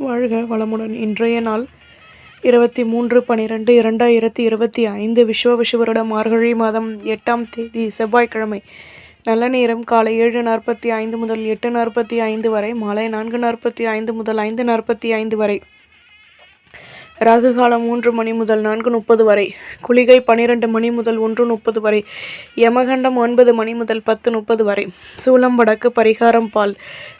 வாழ்க வளமுடன். இன்றைய நாள் இருபத்தி மூன்று பன்னிரெண்டு இரண்டாயிரத்தி இருபத்தி ஐந்து விஸ்வ மார்கழி மாதம் எட்டாம் தேதி செவ்வாய்க்கிழமை. நல்ல நேரம் காலை ஏழு நாற்பத்தி ஐந்து முதல் எட்டு நாற்பத்தி ஐந்து வரை மாலை நான்கு நாற்பத்தி ஐந்து முதல் ஐந்து நாற்பத்தி ஐந்து வரை. ராகு காலம் மூன்று மணி முதல் நான்கு முப்பது வரை குளிகை பனிரெண்டு மணி முதல் ஒன்று முப்பது வரை யமகண்டம் ஒன்பது மணி முதல் பத்து முப்பது வரை சூலம் வடக்கு பரிகாரம் பால்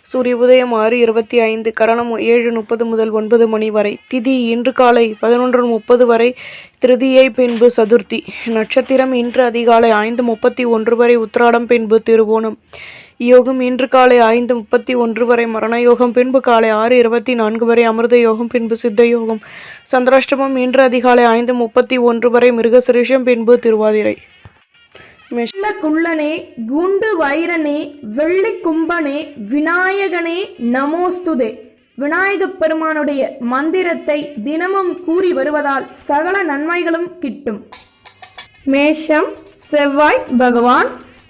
சூரிய உதயம் ஆறு இருபத்தி ஐந்து கரணம் ஏழு முப்பது முதல் ஒன்பது மணி வரை திதி இன்று காலை பதினொன்று முப்பது வரை திருதியை பின்பு சதுர்த்தி நட்சத்திரம் இன்று அதிகாலை ஐந்து முப்பத்தி ஒன்று வரை உத்திராடம் பின்பு திருவோணம் யோகம் இன்று காலை ஐந்து முப்பத்தி ஒன்று வரை மரண யோகம் பின்பு காலை ஆறு இருபத்தி நான்கு வரை அமிர்த யோகம் பின்பு சித்த யோகம். சந்திராஷ்டமம் இன்று அதிகாலை ஐந்து முப்பத்தி ஒன்று வரை மிருகசிருஷம் பின்பு திருவாதிரை. மேஷ குள்ளனே குண்டு வைரனே வெள்ளி கும்பனே விநாயகனே நமோஸ்துதே. விநாயகப் பெருமானுடைய மந்திரத்தை தினமும் கூறி வருவதால் சகல நன்மைகளும் கிட்டும். மேஷம் செவ்வாய் பகவான்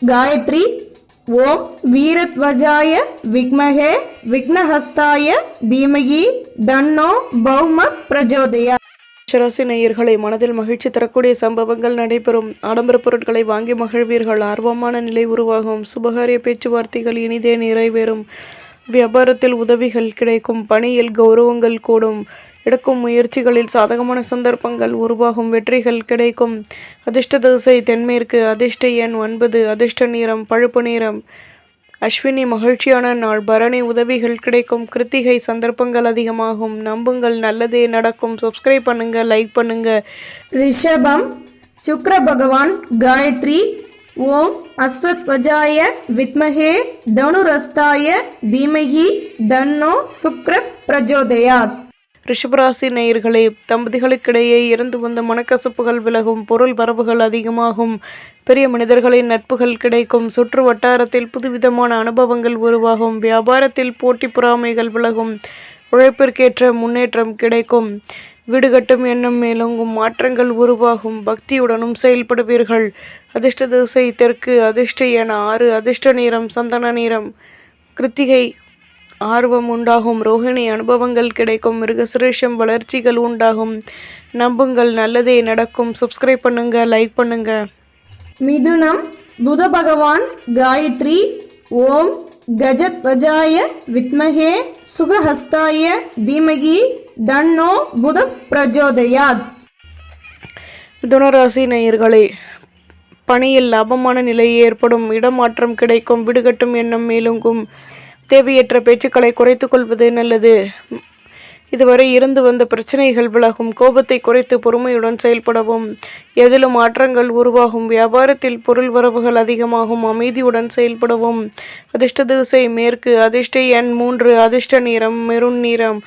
காயத்ரி ஓம் வீரத்வஜாய விக்மகே விக்னஹஸ்தாய தீமகி தன்னோ பௌம பிரஜோதயா. ராசி நேயர்களை மனதில் மகிழ்ச்சி தரக்கூடிய சம்பவங்கள் நடைபெறும். ஆடம்பர பொருட்களை வாங்கி மகிழ்வீர்கள். ஆர்வமான நிலை உருவாகும். சுபகாரிய பேச்சுவார்த்தைகள் இனிதே நிறைவேறும். வியாபாரத்தில் உதவிகள் கிடைக்கும். பணியில் கௌரவங்கள் கூடும். எடுக்கும் முயற்சிகளில் சாதகமான சந்தர்ப்பங்கள் உருவாகும் வெற்றிகள் கிடைக்கும். அதிர்ஷ்ட திசை தென்மேற்கு அதிர்ஷ்ட எண் ஒன்பது அதிர்ஷ்ட நிறம் பழுப்பு நிறம். அஸ்வினி மகிழ்ச்சியான நாள் பரணி உதவிகள் கிடைக்கும் கிருத்திகை சந்தர்ப்பங்கள் அதிகமாகும். நம்புங்கள் நல்லதே நடக்கும். சப்ஸ்கிரைப் பண்ணுங்க லைக் பண்ணுங்க. ரிஷபம் சுக்ர பகவான் காயத்ரி ஓம் அஸ்வத்வஜாய வித்மகே தனுரஸ்தாய தீமகி தன்னோ சுக்ர பிரஜோதயாத். ரிஷபராசி நேயர்களே தம்பதிகளுக்கிடையே இருந்து வந்த மனக்கசப்புகள் விலகும் பொருள் வரவுகள் அதிகமாகும். பெரிய மனிதர்களின் நட்புகள் கிடைக்கும். சுற்று வட்டாரத்தில் புதுவிதமான அனுபவங்கள் உருவாகும். வியாபாரத்தில் போட்டி பொறாமைகள் விலகும். உழைப்பிற்கேற்ற முன்னேற்றம் கிடைக்கும். வீடு கட்டும் எண்ணம் மேலோங்கும் மாற்றங்கள் உருவாகும். பக்தியுடனும் செயல்படுவீர்கள். அதிர்ஷ்ட திசை தெற்கு அதிர்ஷ்ட என ஆறு அதிர்ஷ்ட நிறம் சந்தன நிறம். கிருத்திகை ஆர்வம் உண்டாகும் ரோஹிணி அனுபவங்கள் கிடைக்கும் மிருகசுரேஷம் வளர்ச்சிகள் உண்டாகும். நம்புங்கள் நல்லதே நடக்கும். சப்ஸ்கிரைப் பண்ணுங்க லைக் பண்ணுங்க. மிதுனம் புத பகவான் காயத்ரி ஓம் கஜத்வஜாய வித்மகே சுகஹஸ்தாய தீமகி தன்னோ புத பிரஜோதயாத் மிதுனராசி நேயர்களே பணியில் லாபமான நிலை ஏற்படும் இடமாற்றம் கிடைக்கும் விடுகட்டும் எண்ணம் மேலுங்கும். தேவையற்ற பேச்சுக்களை குறைத்து கொள்வது நல்லது. இதுவரை இருந்து வந்த பிரச்சனைகள் விலகும். கோபத்தை குறைத்து பொறுமையுடன் செயல்படவும். எதிலும் மாற்றங்கள் உருவாகும். வியாபாரத்தில் பொருள் வரவுகள் அதிகமாகும். அமைதியுடன் செயல்படவும். அதிர்ஷ்ட திசை மேற்கு. அதிர்ஷ்ட எண் மூன்று. அதிர்ஷ்ட நிறம் மெருண் நிறம்.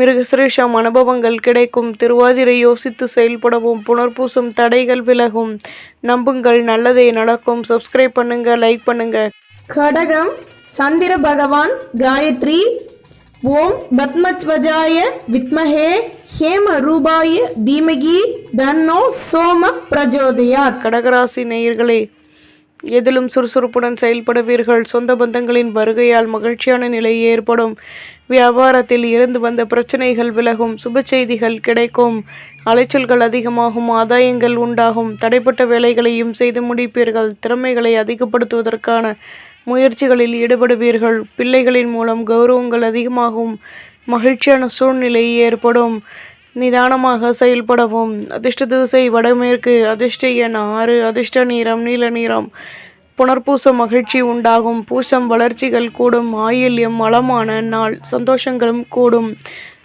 மிருகசிரேஷம் அனுபவங்கள் கிடைக்கும். திருவாதிரை யோசித்து செயல்படவும். புனர்பூசும் தடைகள் விலகும். நம்புங்கள். நல்லதே நடக்கும். சப்ஸ்கிரைப் பண்ணுங்க. லைக் பண்ணுங்க. கடகம் சந்திர பகவான் காயத்ரி ஓம் பத்மஜ்வஜாய வித்மஹே ஹேம ரூபாய தீமகி தன்னோ சோம பிரஜோதயா கடகராசி நேயர்களே எதிலும் சுறுசுறுப்புடன் செயல்படுவீர்கள். சொந்த பந்தங்களின் வருகையால் மகிழ்ச்சியான நிலை ஏற்படும். வியாபாரத்தில் இருந்து வந்த பிரச்சனைகள் விலகும். சுப செய்திகள் கிடைக்கும். அலைச்சல்கள் அதிகமாகும். ஆதாயங்கள் உண்டாகும். தடைப்பட்ட வேலைகளையும் செய்து முடிப்பீர்கள். திறமைகளை அதிகப்படுத்துவதற்கான முயற்சிகளில் ஈடுபடுவீர்கள். பிள்ளைகளின் மூலம் கௌரவங்கள் அதிகமாகும். மகிழ்ச்சியான சூழ்நிலை ஏற்படும். நிதானமாக செயல்படவும். அதிர்ஷ்ட திசை வடமேற்கு. அதிர்ஷ்ட எண் ஆறு. அதிர்ஷ்ட நிறம் நீல நிறம். புனர்பூச மகிழ்ச்சி உண்டாகும். பூசம் வளர்ச்சிகள் கூடும். ஆயில்யம் வளமான நாள். சந்தோஷங்களும் கூடும்.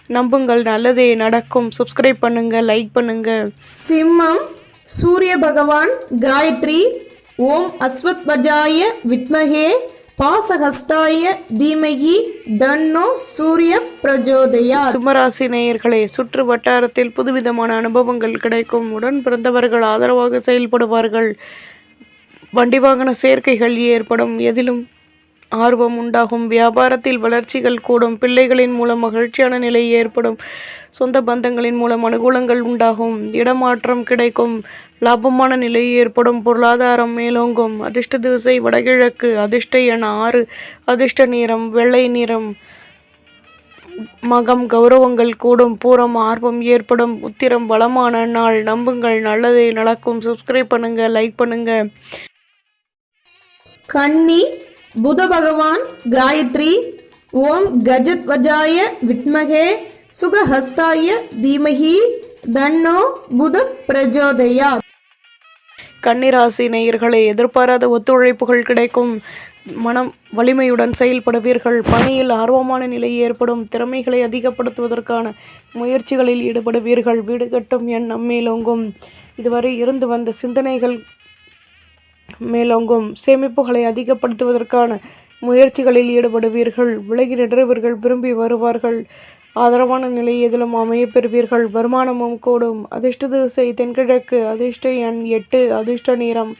நம்புங்கள். நல்லதே நடக்கும். சப்ஸ்கிரைப் பண்ணுங்க. லைக் பண்ணுங்க. சிம்மம் சூரிய பகவான் காயத்ரி ஓம் அஸ்வத்வஜாய வித்மகே பாசஹஸ்தாய தீமகி தன்னோ சூரிய பிரஜோதயா சிம்மராசி நேயர்களே சுற்று வட்டாரத்தில் புதுவிதமான அனுபவங்கள் கிடைக்கும். உடன் பிறந்தவர்கள் ஆதரவாக செயல்படுவார்கள். வண்டி வாகன சேர்க்கைகள் ஏற்படும். எதிலும் ஆர்வம் உண்டாகும். வியாபாரத்தில் வளர்ச்சிகள் கூடும். பிள்ளைகளின் மூலம் மகிழ்ச்சியான நிலை ஏற்படும். சொந்த பந்தங்களின் மூலம் அனுகூலங்கள் உண்டாகும். இடமாற்றம் கிடைக்கும். லாபமான நிலை ஏற்படும். பொருளாதாரம் மேலோங்கும். அதிர்ஷ்ட திசை வடகிழக்கு. அதிர்ஷ்ட என ஆறு. அதிர்ஷ்ட நிறம் வெள்ளை நிறம். மகம் கௌரவங்கள் கூடும். பூரம் ஆர்வம் ஏற்படும். உத்திரம் வளமான நாள். நம்புங்கள். நல்லதே நடக்கும். சப்ஸ்கிரைப் பண்ணுங்க. லைக் பண்ணுங்க. கன்னி புத பகவான் காயத்ரி ஓம் கஜத்வஜாய வித்மகே. சுகஹஸ்தாய தீமகி தன்னோ புத பிரஜோதயா கன்னிராசி நேயர்களே எதிர்பாராத ஒத்துழைப்புகள் கிடைக்கும். மனம் வலிமையுடன் செயல்படுவீர்கள். பணியில் ஆர்வமான நிலை ஏற்படும். திறமைகளை அதிகப்படுத்துவதற்கான முயற்சிகளில் ஈடுபடுவீர்கள். வீடு கட்டும் எண்ணம் மேலோங்கும். இதுவரை இருந்து வந்த சிந்தனைகள் மேலோங்கும். சேமிப்புகளை அதிகப்படுத்துவதற்கான முயற்சிகளில் ஈடுபடுவீர்கள். விலகி நின்றவர்கள் விரும்பி வருவார்கள். ஆதரவான நிலை எதிலும் அமையப் பெறுவீர்கள் வருமானமும் கூடும். அதிர்ஷ்ட திசை தென்கிழக்கு. அதிர்ஷ்ட எண் எட்டு. அதிர்ஷ்ட நிறம்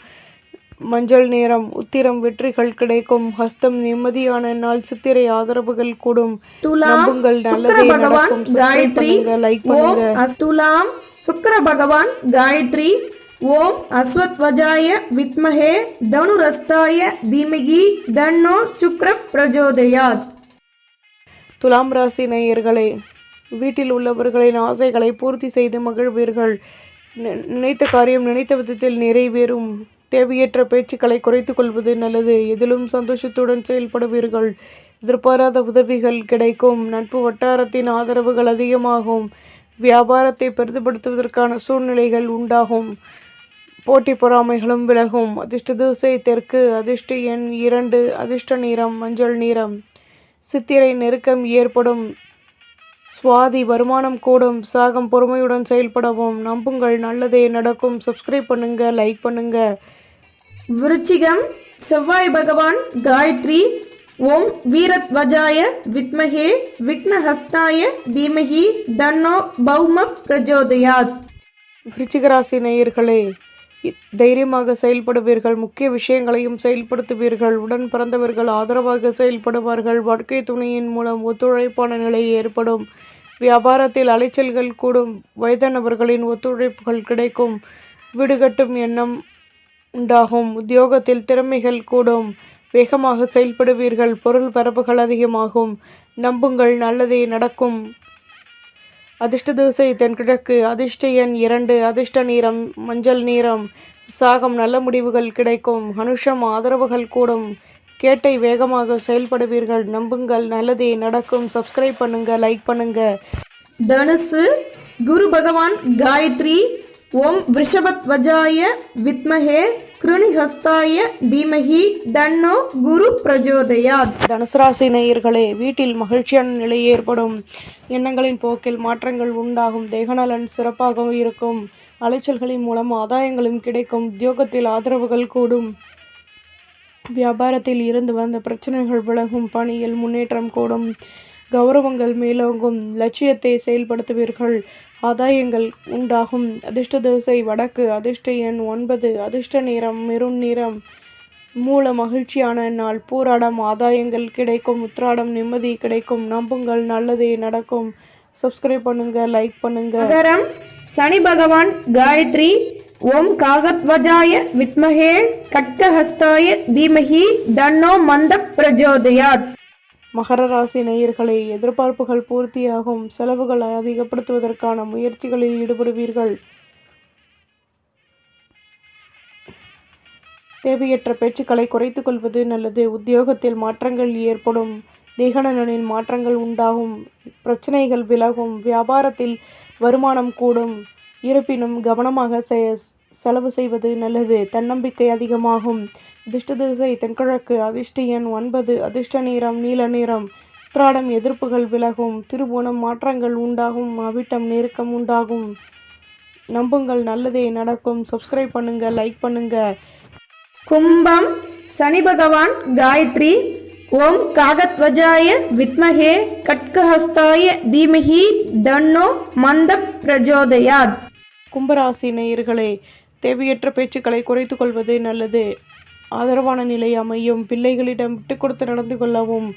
மஞ்சள் நிறம். உத்திரம் வெற்றிகள் கிடைக்கும். ஹஸ்தம் நிம்மதியான நாள். சித்திரை ஆதரவுகள் கூடும். துலாம் நம்புங்கள். நல்லதே நடக்கும். காயத்ரி. லைக் பண்ணுங்க. துலாம் சுக்கர பகவான் காயத்ரி. ஓம் அஸ்வத்வஜாய வித்மஹே தனுரஸ்தாய தீமகி தன்னோ சுக்ர பிரஜோதயாத். துலாம் ராசி நேயர்களே வீட்டில் உள்ளவர்களின் ஆசைகளை பூர்த்தி செய்து மகிழ்வீர்கள். நினைத்த காரியம் நினைத்த விதத்தில் நிறைவேறும். தேவையற்ற பேச்சுக்களை குறைத்து கொள்வது நல்லது. எதிலும் சந்தோஷத்துடன் செயல்படுவீர்கள். எதிர்பாராத உதவிகள் கிடைக்கும். நட்பு வட்டாரத்தின் ஆதரவுகள் அதிகமாகும். வியாபாரத்தை பெரிதுபடுத்துவதற்கான சூழ்நிலைகள் உண்டாகும். போட்டி பொறாமைகளும் விலகும். அதிர்ஷ்ட தூசை தெற்கு அதிர்ஷ்ட எண் இரண்டு அதிர்ஷ்ட நிறம் மஞ்சள் நிறம். சித்திரை நெருக்கம் ஏற்படும். சுவாதி வருமானம் கூடும். சாகம் பொறுமையுடன் செயல்படவும். நம்புங்கள். நல்லதே நடக்கும். சப்ஸ்கிரைப் பண்ணுங்க. லைக் பண்ணுங்க. விருச்சிகம் செவ்வாய் பகவான் காயத்ரி ஓம் வீரத்வஜாய வித்மஹே விக்னஹஸ்தாய தீமஹி தன்னோ பௌம பிரஜோதயாத். விருச்சிகராசி நேயர்களே தைரியமாக செயல்படுவீர்கள் முக்கிய விஷயங்களையும் செயல்படுத்துவீர்கள் உடன் பிறந்தவர்கள் ஆதரவாக செயல்படுவார்கள் வாழ்க்கை துணையின் மூலம் ஒத்துழைப்பான நிலை ஏற்படும் வியாபாரத்தில் அலைச்சல்கள் கூடும் வயதானவர்களின் ஒத்துழைப்புகள் கிடைக்கும் வீடு கட்டும் எண்ணம் உண்டாகும் உத்தியோகத்தில் திறமைகள் கூடும் வேகமாக செயல்படுவீர்கள் பொருள் பரப்புகள் அதிகமாகும் நம்புங்கள் நல்லதே நடக்கும். அதிர்ஷ்ட திசை தென்கிழக்கு அதிர்ஷ்ட எண் இரண்டு அதிர்ஷ்ட நீரம் மஞ்சள் நீரம் சாகம் நல்ல முடிவுகள் கிடைக்கும். அனுஷம் ஆதரவுகள் கூடும். கேட்டை வேகமாக செயல்படுவீர்கள். நம்புங்கள். நல்லதே நடக்கும். சப்ஸ்கிரைப் பண்ணுங்க லைக் பண்ணுங்க. தனுசு குரு பகவான் காயத்ரி ஓம் விஷபத்வஜாய வித்மஹே. கிருணிஹஸ்தாய தீமகி தன்னோ குரு பிரஜோதயாத். தனுசராசி நேயர்களே வீட்டில் மகிழ்ச்சியான நிலை ஏற்படும். எண்ணங்களின் போக்கில் மாற்றங்கள் உண்டாகும். தேகநலன் சிறப்பாக இருக்கும். அலைச்சல்களின் மூலம் ஆதாயங்களும் கிடைக்கும். உத்தியோகத்தில் ஆதரவுகள் கூடும். வியாபாரத்தில் இருந்து வந்த பிரச்சனைகள் விலகும். பணியில் முன்னேற்றம் கூடும். கௌரவங்கள் மேலோங்கும். லட்சியத்தை செயல்படுத்துவீர்கள். ஆதாயங்கள் உண்டாகும். அதிர்ஷ்ட திசை வடக்கு அதிர்ஷ்ட எண் ஒன்பது அதிர்ஷ்ட நிறம் மெருண் நிறம். மூல மகிழ்ச்சியான நாள் பூராடம் ஆதாயங்கள் கிடைக்கும் உத்ராடம் நிம்மதி கிடைக்கும் நம்புங்கள் நல்லதே நடக்கும். சப்ஸ்கிரைப் பண்ணுங்க லைக் பண்ணுங்க. மகரம் சனி பகவான் காயத்ரி ஓம் காகத்வஜாய வித்மகே கட்கஹஸ்தாய தீமஹி தன்னோ மந்த பிரஜோதயாத். மகர ராசி நேயர்களே எதிர்பார்ப்புகள் பூர்த்தியாகும். செலவுகளை அதிகப்படுத்துவதற்கான முயற்சிகளில் ஈடுபடுவீர்கள். தேவையற்ற பேச்சுக்களை குறைத்துக் கொள்வது நல்லது. உத்தியோகத்தில் மாற்றங்கள் ஏற்படும். தேகநலனில் மாற்றங்கள் உண்டாகும். பிரச்சனைகள் விலகும். வியாபாரத்தில் வருமானம் கூடும். இருப்பினும் கவனமாக செய செலவு செய்வது நல்லது. தன்னம்பிக்கை அதிகமாகும். அதிர்ஷ்ட திசை தென்கிழக்கு அதிர்ஷ்ட எண் ஒன்பது அதிர்ஷ்ட நிறம் நீல நிறம் உத்திராடம் எதிர்ப்புகள் விலகும். திருவோணம் மாற்றங்கள் உண்டாகும். அவிட்டம் நெருக்கம் உண்டாகும். நம்புங்கள் நல்லதே நடக்கும். சப்ஸ்கிரைப் பண்ணுங்க லைக் பண்ணுங்க. கும்பம் சனி பகவான் காயத்ரி. ஓம் காகத்வஜாய வித்மஹே கட்கஹஸ்தாய தீமஹி தன்னோ மந்த பிரஜோதயாத். கும்பராசி நேயர்களே தேவையற்ற பேச்சுக்களை குறைத்து கொள்வது நல்லது. ஆதரவான நிலை அமையும். பிள்ளைகளிடம் விட்டு கொடுத்து நடந்து கொள்ளவும்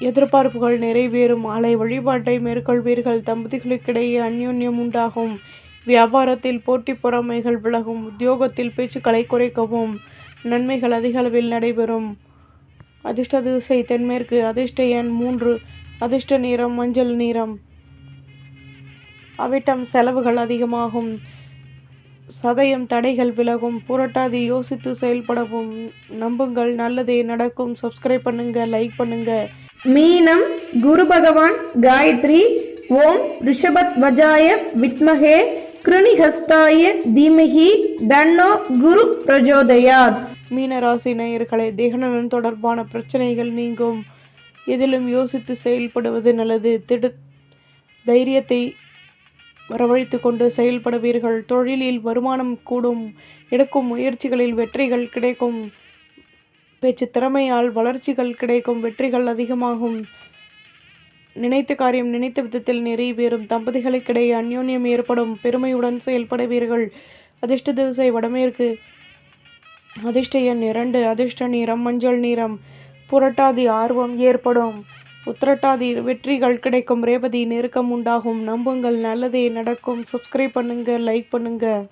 எதிர்பார்ப்புகள் நிறைவேறும். அலை வழிபாட்டை மேற்கொள்வீர்கள். தம்பதிகளுக்கிடையே அந்யோன்யம் உண்டாகும். வியாபாரத்தில் போட்டி பொறாமைகள் விலகும். உத்தியோகத்தில் பேச்சுக்களை குறைக்கவும் நன்மைகள் அதிக அளவில் நடைபெறும். அதிர்ஷ்ட திசை தென்மேற்கு அதிர்ஷ்ட எண் மூன்று. அதிர்ஷ்ட நிறம் மஞ்சள் நிறம். அவிட்டம் செலவுகள் அதிகமாகும். சதயம் தடைகள் விலகும். புரட்டாதி யோசித்து செயல்படவும். நம்புங்கள் நல்லதே நடக்கும். சப்ஸ்கிரைப் பண்ணுங்க லைக் பண்ணுங்க. மீனம் குரு பகவான் காயத்ரி ஓம் ரிஷபத்வஜாய வித்மகே கிருணிஹஸ்தாய தீமஹி தன்னோ குரு பிரஜோதயாத். மீனராசி நேயர்களே தேகநலன் தொடர்பான பிரச்சனைகள் நீங்கும். எதிலும் யோசித்து செயல்படுவது நல்லது. திடு தைரியத்தை வரவழைத்து கொண்டு செயல்படுவீர்கள். தொழிலில் வருமானம் கூடும். எடுக்கும் முயற்சிகளில் வெற்றிகள் கிடைக்கும். பேச்சு திறமையால் வளர்ச்சிகள் கிடைக்கும். வெற்றிகள் அதிகமாகும். நினைத்த காரியம் நினைத்த விதத்தில் நிறைவேறும். தம்பதிகளுக்கிடையே அந்யோன்யம் ஏற்படும். பெருமையுடன் செயல்படுவீர்கள். அதிர்ஷ்ட திசை வடமேற்கு. அதிர்ஷ்ட எண் இரண்டு. அதிர்ஷ்ட நிறம் மஞ்சள் நிறம். புரட்டாதி ஆர்வம் ஏற்படும். உத்திரட்டாதி வெற்றிகள் கிடைக்கும். ரேவதி நெருக்கம் உண்டாகும். நம்புங்கள். நல்லதே நடக்கும். சப்ஸ்கிரைப் பண்ணுங்கள் லைக் பண்ணுங்கள்